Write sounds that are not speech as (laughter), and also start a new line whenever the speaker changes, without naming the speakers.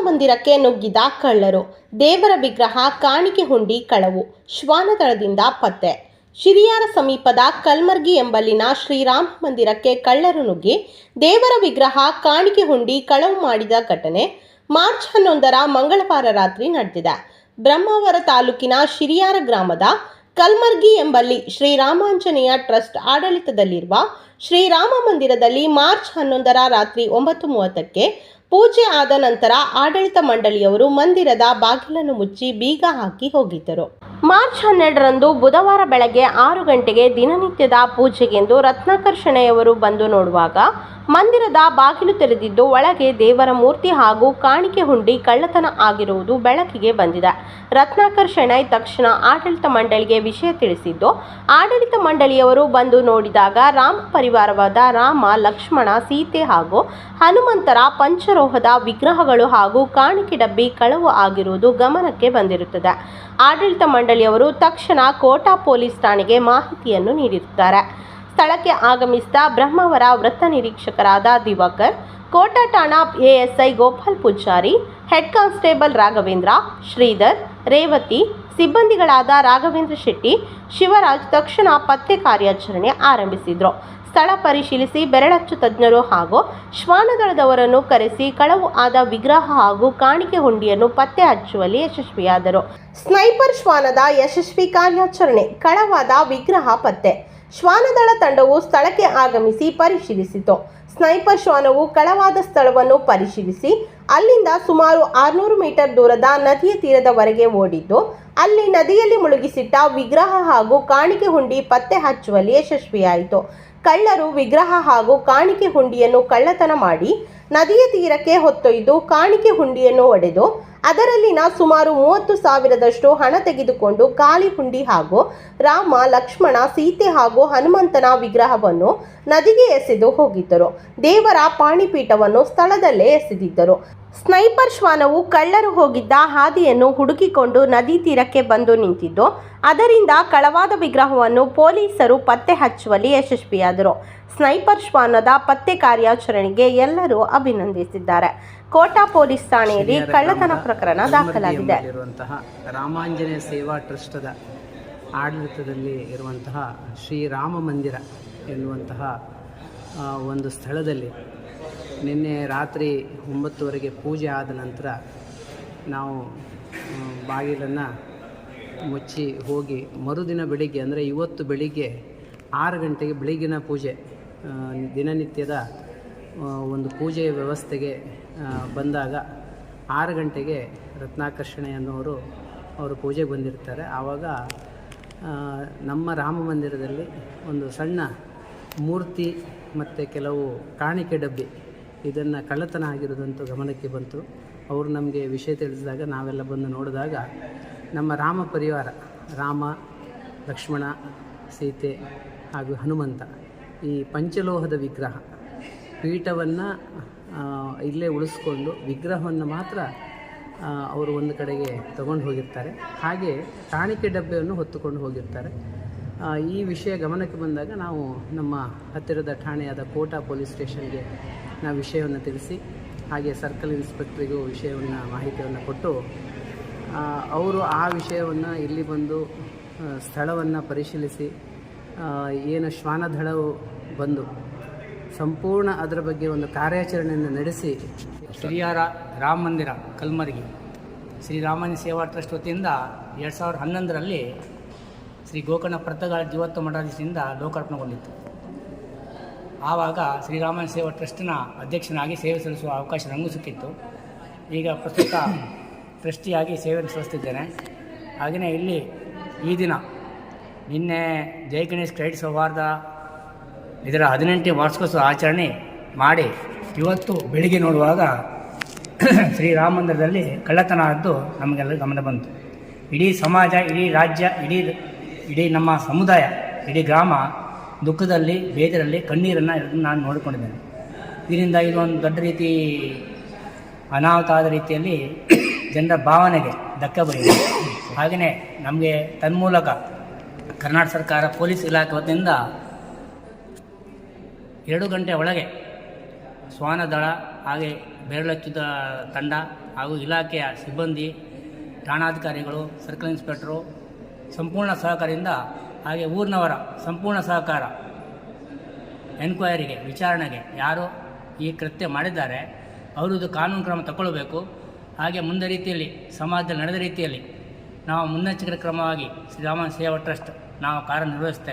ಮಂದಿರಕ್ಕೆ ನುಗ್ಗಿದ ಕಳ್ಳರು. ದೇವರ ವಿಗ್ರಹ ಕಾಣಿಕೆ ಹುಂಡಿ ಕಳವು. ಶ್ವಾನದಳದಿಂದ ಪತ್ತೆ. ಶಿರಿಯಾರ ಸಮೀಪದ ಕಲ್ಮರ್ಗಿ ಎಂಬಲ್ಲಿನ ಶ್ರೀರಾಮ ಮಂದಿರಕ್ಕೆ ಕಳ್ಳರು ನುಗ್ಗಿ ದೇವರ ವಿಗ್ರಹ ಕಾಣಿಕೆ ಹುಂಡಿ ಕಳವು ಮಾಡಿದ ಘಟನೆ ಮಾರ್ಚ್ ಹನ್ನೊಂದರ ಮಂಗಳವಾರ ರಾತ್ರಿ ನಡೆದಿದೆ. ಬ್ರಹ್ಮಾವರ ತಾಲೂಕಿನ ಶಿರಿಯಾರ ಗ್ರಾಮದ ಕಲ್ಮರ್ಗಿ ಎಂಬಲ್ಲಿ ಶ್ರೀರಾಮಾಂಜನೇಯ ಟ್ರಸ್ಟ್ ಆಡಳಿತದಲ್ಲಿರುವ ಶ್ರೀರಾಮ ಮಂದಿರದಲ್ಲಿ ಮಾರ್ಚ್ ಹನ್ನೊಂದರ ರಾತ್ರಿ ಒಂಬತ್ತು ಮೂವತ್ತಕ್ಕೆ ಪೂಜೆ ಆದ ನಂತರ ಆಡಳಿತ ಮಂಡಳಿಯವರು ಮಂದಿರದ ಬಾಗಿಲನ್ನು ಮುಚ್ಚಿ ಬೀಗ ಹಾಕಿ ಹೋಗಿದ್ದರು. ಮಾರ್ಚ್ ಹನ್ನೆರಡರಂದು ಬುಧವಾರ ಬೆಳಗ್ಗೆ ಆರು ಗಂಟೆಗೆ ದಿನನಿತ್ಯದ ಪೂಜೆಗೆಂದು ರತ್ನಾಕರ್ಷಣೆಯವರು ಬಂದು ನೋಡುವಾಗ ಮಂದಿರದ ಬಾಗಿಲು ತೆರೆದಿದ್ದು ಒಳಗೆ ದೇವರ ಮೂರ್ತಿ ಹಾಗೂ ಕಾಣಿಕೆ ಹುಂಡಿ ಕಳ್ಳತನ ಆಗಿರುವುದು ಬೆಳಕಿಗೆ ಬಂದಿದೆ. ರತ್ನಾಕರ್ ಶೆಣೈ ತಕ್ಷಣ ಆಡಳಿತ ಮಂಡಳಿಗೆ ವಿಷಯ ತಿಳಿಸಿದ್ದು, ಆಡಳಿತ ಮಂಡಳಿಯವರು ಬಂದು ನೋಡಿದಾಗ ರಾಮ ಪರಿವಾರವಾದ ರಾಮ, ಲಕ್ಷ್ಮಣ, ಸೀತೆ ಹಾಗೂ ಹನುಮಂತರ ಪಂಚರೋಹದ ವಿಗ್ರಹಗಳು ಹಾಗೂ ಕಾಣಿಕೆ ಡಬ್ಬಿ ಕಳವು ಆಗಿರುವುದು ಗಮನಕ್ಕೆ ಬಂದಿರುತ್ತದೆ. ಆಡಳಿತ ಮಂಡಳಿಯವರು ತಕ್ಷಣ ಕೋಟಾ ಪೊಲೀಸ್ ಠಾಣೆಗೆ ಮಾಹಿತಿಯನ್ನು ನೀಡಿರುತ್ತಾರೆ. ಸ್ಥಳಕ್ಕೆ ಆಗಮಿಸಿದ ಬ್ರಹ್ಮವರ ವೃತ್ತ ನಿರೀಕ್ಷಕರಾದ ದಿವಾಕರ್, ಕೋಟಾ ಠಾಣಾ ASI Gopal Poojari, head constable Raghavendra, Shridhar, Revathi, ಸಿಬ್ಬಂದಿಗಳಾದ Raghavendra Shetty, Shivaraj ತಕ್ಷಣ ಪತ್ತೆ ಕಾರ್ಯಾಚರಣೆ ಆರಂಭಿಸಿದ್ರು. ಸ್ಥಳ ಪರಿಶೀಲಿಸಿ ಬೆರಳಚ್ಚು ತಜ್ಞರು ಹಾಗೂ ಶ್ವಾನದಳದವರನ್ನು ಕರೆಸಿ ಕಳವು ಆದ ವಿಗ್ರಹ ಹಾಗೂ ಕಾಣಿಕೆ ಹುಂಡಿಯನ್ನು ಪತ್ತೆ ಹಚ್ಚುವಲ್ಲಿ ಯಶಸ್ವಿಯಾದರು. ಸ್ನೈಪರ್ ಶ್ವಾನದ ಯಶಸ್ವಿ ಕಾರ್ಯಾಚರಣೆ, ಕಳವಾದ ವಿಗ್ರಹ ಪತ್ತೆ. ಶ್ವಾನದಳ ತಂಡವು ಸ್ಥಳಕ್ಕೆ ಆಗಮಿಸಿ ಪರಿಶೀಲಿಸಿತು. ಸ್ನೈಪರ್ ಶ್ವಾನವು ಕಳವಾದ ಸ್ಥಳವನ್ನು ಪರಿಶೀಲಿಸಿ, ಅಲ್ಲಿಂದ ಸುಮಾರು ಆರುನೂರು ಮೀಟರ್ ದೂರದ ನದಿಯ ತೀರದವರೆಗೆ ಓಡಿದ್ದು, ಅಲ್ಲಿ ನದಿಯಲ್ಲಿ ಮುಳುಗಿಸಿಟ್ಟ ವಿಗ್ರಹ ಹಾಗೂ ಕಾಣಿಕೆ ಹುಂಡಿ ಪತ್ತೆ ಹಚ್ಚುವಲ್ಲಿ ಯಶಸ್ವಿಯಾಯಿತು. ಕಳ್ಳರು ವಿಗ್ರಹ ಹಾಗೂ ಕಾಣಿಕೆ ಹುಂಡಿಯನ್ನು ಕಳ್ಳತನ ಮಾಡಿ ನದಿಯ ತೀರಕ್ಕೆ ಹೊತ್ತೊಯ್ದು ಕಾಣಿಕೆ ಹುಂಡಿಯನ್ನು ಒಡೆದು ಅದರಲ್ಲಿನ ಸುಮಾರು ಮೂವತ್ತು ಸಾವಿರದಷ್ಟು ಹಣ ತೆಗೆದುಕೊಂಡು ಖಾಲಿ ಹುಂಡಿ ಹಾಗೂ ರಾಮ, ಲಕ್ಷ್ಮಣ, ಸೀತೆ ಹಾಗೂ ಹನುಮಂತನ ವಿಗ್ರಹವನ್ನು ನದಿಗೆ ಎಸೆದು ಹೋಗಿದ್ದರು. ದೇವರ ಪಾಣಿಪೀಠವನ್ನು ಸ್ಥಳದಲ್ಲೇ ಎಸೆದಿದ್ದರು. ಸ್ನೈಪರ್ ಶ್ವಾನವು ಕಳ್ಳರು ಹೋಗಿದ್ದ ಹಾದಿಯನ್ನು ಹುಡುಕಿಕೊಂಡು ನದಿ ತೀರಕ್ಕೆ ಬಂದು ನಿಂತಿದ್ದು. ಅದರಿಂದ ಕಳವಾದ ವಿಗ್ರಹವನ್ನು ಪೊಲೀಸರು ಪತ್ತೆ ಹಚ್ಚುವಲ್ಲಿ ಯಶಸ್ವಿಯಾದರು. ಸ್ನೈಪರ್ ಶ್ವಾನದ ಪತ್ತೆ ಕಾರ್ಯಾಚರಣೆಗೆ ಎಲ್ಲರೂ ಅಭಿನಂದಿಸಿದ್ದಾರೆ. ಕೋಟಾ ಪೊಲೀಸ್ ಠಾಣೆಯಲ್ಲಿ ಕಳ್ಳತನ ಪ್ರಕರಣ ದಾಖಲಾಗಿದೆ.
ಇರುವಂತಹ ರಾಮಾಂಜನೇಯ ಸೇವಾ ಟ್ರಸ್ಟದ ಆಡಳಿತದಲ್ಲಿ ಇರುವಂತಹ ಶ್ರೀರಾಮ ಮಂದಿರ ಎನ್ನುವಂತಹ ಒಂದು ಸ್ಥಳದಲ್ಲಿ ನಿನ್ನೆ ರಾತ್ರಿ ಒಂಬತ್ತುವರೆಗೆ ಪೂಜೆ ಆದ ನಂತರ ನಾವು ಬಾಗಿಲನ್ನು ಮುಚ್ಚಿ ಹೋಗಿ ಮರುದಿನ ಬೆಳಿಗ್ಗೆ, ಅಂದರೆ ಇವತ್ತು ಬೆಳಿಗ್ಗೆ ಆರು ಗಂಟೆಗೆ ಬೆಳಗಿನ ಪೂಜೆ ದಿನನಿತ್ಯದ ಒಂದು ಪೂಜೆಯ ವ್ಯವಸ್ಥೆಗೆ ಬಂದಾಗ ಆರು ಗಂಟೆಗೆ ರತ್ನಾಕರ್ಷಣೆ ಅನ್ನೋರು ಅವರು ಪೂಜೆಗೆ ಬಂದಿರ್ತಾರೆ. ಆವಾಗ ನಮ್ಮ ರಾಮ ಮಂದಿರದಲ್ಲಿ ಒಂದು ಸಣ್ಣ ಮೂರ್ತಿ ಮತ್ತು ಕೆಲವು ಕಾಣಿಕೆ ಡಬ್ಬಿ ಇದನ್ನು ಕಳ್ಳತನ ಆಗಿರೋದಂತೂ ಗಮನಕ್ಕೆ ಬಂತು. ಅವರು ನಮಗೆ ವಿಷಯ ತಿಳಿಸಿದಾಗ ನಾವೆಲ್ಲ ಬಂದು ನೋಡಿದಾಗ ನಮ್ಮ ರಾಮ ಪರಿವಾರ, ರಾಮ, ಲಕ್ಷ್ಮಣ, ಸೀತೆ ಹಾಗೂ ಹನುಮಂತ ಈ ಪಂಚಲೋಹದ ವಿಗ್ರಹ ಪೀಠವನ್ನು ಇಲ್ಲೇ ಉಳಿಸ್ಕೊಂಡು ವಿಗ್ರಹವನ್ನು ಮಾತ್ರ ಅವರು ಒಂದು ಕಡೆಗೆ ತಗೊಂಡು ಹೋಗಿರ್ತಾರೆ. ಹಾಗೆ ಕಾಣಿಕೆ ಡಬ್ಬೆಯನ್ನು ಹೊತ್ತುಕೊಂಡು ಹೋಗಿರ್ತಾರೆ. ಈ ವಿಷಯ ಗಮನಕ್ಕೆ ಬಂದಾಗ ನಾವು ನಮ್ಮ ಹತ್ತಿರದ ಠಾಣೆಯಾದ ಕೋಟಾ ಪೊಲೀಸ್ ಸ್ಟೇಷನ್ಗೆ ನಾವು ವಿಷಯವನ್ನು ತಿಳಿಸಿ, ಹಾಗೆ ಸರ್ಕಲ್ ಇನ್ಸ್ಪೆಕ್ಟ್ರಿಗೂ ವಿಷಯವನ್ನು, ಮಾಹಿತಿಯನ್ನು ಕೊಟ್ಟು ಅವರು ಆ ವಿಷಯವನ್ನು ಇಲ್ಲಿ ಬಂದು ಸ್ಥಳವನ್ನು ಪರಿಶೀಲಿಸಿ ಏನು ಶ್ವಾನದಳವು ಬಂದು ಸಂಪೂರ್ಣ ಅದರ ಬಗ್ಗೆ ಒಂದು ಕಾರ್ಯಾಚರಣೆಯನ್ನು ನಡೆಸಿ.
ಶ್ರೀಯಾರ ರಾಮ ಮಂದಿರ, ಕಲ್ಮರ್ಗಿ ಶ್ರೀರಾಮನ ಸೇವಾ ಟ್ರಸ್ಟ್ ವತಿಯಿಂದ ಎರಡು ಸಾವಿರದ ಹನ್ನೊಂದರಲ್ಲಿ ಶ್ರೀ ಗೋಕರ್ಣ ಪ್ರತಗಾಳ ಜೀವತ್ವ ಮಠಾಧೀಶದಿಂದ ಲೋಕಾರ್ಪಣೆಗೊಂಡಿತ್ತು. ಆವಾಗ ಶ್ರೀರಾಮನ ಸೇವಾ ಟ್ರಸ್ಟ್ನ ಅಧ್ಯಕ್ಷನಾಗಿ ಸೇವೆ ಸಲ್ಲಿಸುವ ಅವಕಾಶ ನನಗೂ ಸಿಕ್ಕಿತ್ತು. ಈಗ ಪ್ರಸ್ತುತ ಟ್ರಸ್ಟಿಯಾಗಿ ಸೇವೆ ಸಲ್ಲಿಸ್ತಿದ್ದೇನೆ. ಹಾಗೆಯೇ ಇಲ್ಲಿ ಈ ದಿನ ನಿನ್ನೆ ಜೈ ಗಣೇಶ್ ಕ್ರೈಡ್ ಸೌಹಾರ್ದ ಇದರ ಹದಿನೆಂಟನೇ ವಾರ್ಷಿಕೋತ್ಸವ ಆಚರಣೆ ಮಾಡಿ ಇವತ್ತು ಬೆಳಿಗ್ಗೆ ನೋಡುವಾಗ (clears throat) ಶ್ರೀರಾಮ ಮಂದಿರದಲ್ಲಿ ಕಳ್ಳತನ ಆದ್ದು ನಮಗೆಲ್ಲ ಗಮನ ಬಂತು. ಇಡೀ ಸಮಾಜ, ಇಡೀ ರಾಜ್ಯ, ಇಡೀ ಇಡೀ ನಮ್ಮ ಸಮುದಾಯ, ಇಡೀ ಗ್ರಾಮ ದುಃಖದಲ್ಲಿ, ಬೇಜರಲ್ಲಿ ಕಣ್ಣೀರನ್ನು ನಾನು ನೋಡಿಕೊಂಡಿದ್ದೇನೆ. ಇದರಿಂದ ಇದೊಂದು ದೊಡ್ಡ ರೀತಿ ಅನಾಹುತ ಆದ ರೀತಿಯಲ್ಲಿ (coughs) ಜನರ ಭಾವನೆಗೆ ಧಕ್ಕೆ ಬಂದಿದೆ ಹಾಗೆಯೇ ನಮಗೆ ತನ್ಮೂಲಕ ಕರ್ನಾಟಕ ಸರ್ಕಾರ, ಪೊಲೀಸ್ ಇಲಾಖೆ ವತಿಯಿಂದ ಎರಡು ಗಂಟೆ ಒಳಗೆ ಶ್ವಾನ ದಳ, ಹಾಗೆ ಬೆರಳಚ್ಚಿದ ತಂಡ ಹಾಗೂ ಇಲಾಖೆಯ ಸಿಬ್ಬಂದಿ, ಠಾಣಾಧಿಕಾರಿಗಳು, ಸರ್ಕಲ್ ಇನ್ಸ್ಪೆಕ್ಟ್ರು, ಸಂಪೂರ್ಣ ಸಹಕಾರದಿಂದ ಹಾಗೆ ಊರಿನವರ ಸಂಪೂರ್ಣ ಸಹಕಾರ. ಎನ್ಕ್ವೈರಿಗೆ, ವಿಚಾರಣೆಗೆ ಯಾರು ಈ ಕೃತ್ಯ ಮಾಡಿದ್ದಾರೆ, ಅವರದು ಕಾನೂನು ಕ್ರಮ ತಗೊಳ್ಬೇಕು. ಹಾಗೆ ಮುಂದೆ ರೀತಿಯಲ್ಲಿ, ಸಮಾಜದಲ್ಲಿ ನಡೆದ ರೀತಿಯಲ್ಲಿ ನಾವು ಮುನ್ನೆಚ್ಚರಿಕೆ ಕ್ರಮವಾಗಿ ಶ್ರೀರಾಮ ಸೇವಾ ಟ್ರಸ್ಟ್ ನಾವು ಕಾರ್ಯನಿರ್ವಹಿಸ್ತೇವೆ